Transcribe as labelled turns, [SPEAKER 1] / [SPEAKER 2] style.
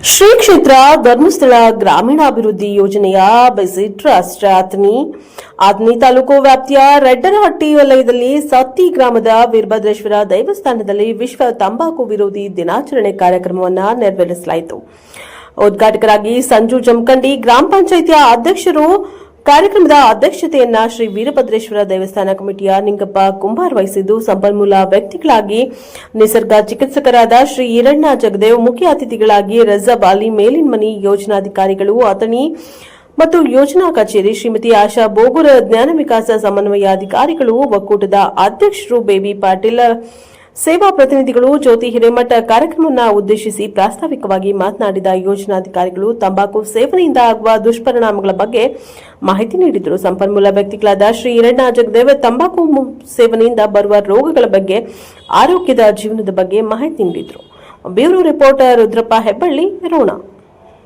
[SPEAKER 1] ಶ್ರೀ ಕ್ಷೇತ್ರ ಧರ್ಮಸ್ಥಳ ಗ್ರಾಮೀಣಾಭಿವೃದ್ಧಿ ಯೋಜನೆಯ ಬೆಸಿ ಟ್ರಸ್ಟ್ ಆತನಿ ಆತನಿ ತಾಲೂಕು ವ್ಯಾಪ್ತಿಯ ರೆಡ್ಡನಹಟ್ಟಿ ವಲಯದಲ್ಲಿ ಸತ್ತಿ ಗ್ರಾಮದ ವೀರಭದ್ರೇಶ್ವರ ದೇವಸ್ಥಾನದಲ್ಲಿ ವಿಶ್ವ ತಂಬಾಕು ವಿರೋಧಿ ದಿನಾಚರಣೆ ಕಾರ್ಯಕ್ರಮವನ್ನು ನೆರವೇರಿಸಲಾಯಿತು. ಉದ್ಘಾಟಕರಾಗಿ ಸಂಜು ಜಮಖಂಡಿ ಗ್ರಾಮ ಪಂಚಾಯಿತಿಯ ಅಧ್ಯಕ್ಷರು ಕಾರ್ಯಕ್ರಮದ ಅಧ್ಯಕ್ಷತೆಯನ್ನ ಶ್ರೀ ವೀರಭದ್ರೇಶ್ವರ ದೇವಸ್ಥಾನ ಕಮಿಟಿಯ ನಿಂಗಪ್ಪ ಕುಂಬಾರ್ ವಹಿಸಿದ್ದು, ಸಂಪನ್ಮೂಲ ವ್ಯಕ್ತಿಗಳಾಗಿ ನಿಸರ್ಗ ಚಿಕಿತ್ಸಕರಾದ ಶ್ರೀ ಈರಣ್ಣ ಜಗದೇವ್, ಮುಖ್ಯ ಅತಿಥಿಗಳಾಗಿ ರಜಬ್ ಅಲಿ, ಮೇಲಿನ್ಮನಿ ಯೋಜನಾಧಿಕಾರಿಗಳು ಅತನಿ ಮತ್ತು ಯೋಜನಾ ಕಚೇರಿ ಶ್ರೀಮತಿ ಆಶಾ ಬೋಗುರ, ಜ್ಞಾನ ವಿಕಾಸ ಸಮನ್ವಯಾಧಿಕಾರಿಗಳು, ಒಕ್ಕೂಟದ ಅಧ್ಯಕ್ಷರು, ಬೇಬಿ ಪಾಟೀಲ್ ಸೇವಾ ಪ್ರತಿನಿಧಿಗಳು ಜ್ಯೋತಿ ಹಿರೇಮಠ ಕಾರ್ಯಕ್ರಮವನ್ನು ಉದ್ದೇಶಿಸಿ ಪ್ರಾಸ್ತಾವಿಕವಾಗಿ ಮಾತನಾಡಿದ ಯೋಜನಾಧಿಕಾರಿಗಳು ತಂಬಾಕು ಸೇವನೆಯಿಂದ ಆಗುವ ದುಷ್ಪರಿಣಾಮಗಳ ಬಗ್ಗೆ ಮಾಹಿತಿ ನೀಡಿದರು. ಸಂಪನ್ಮೂಲ ವ್ಯಕ್ತಿಗಳಾದ ಶ್ರೀ ಈರಣ್ಣ ಜಗದೇವ ತಂಬಾಕು ಸೇವನೆಯಿಂದ ಬರುವ ರೋಗಗಳ ಬಗ್ಗೆ, ಆರೋಗ್ಯದ ಜೀವನದ ಬಗ್ಗೆ ಮಾಹಿತಿ ನೀಡಿದರು. Bureau reporter Rudrappa Hebballi, Ron.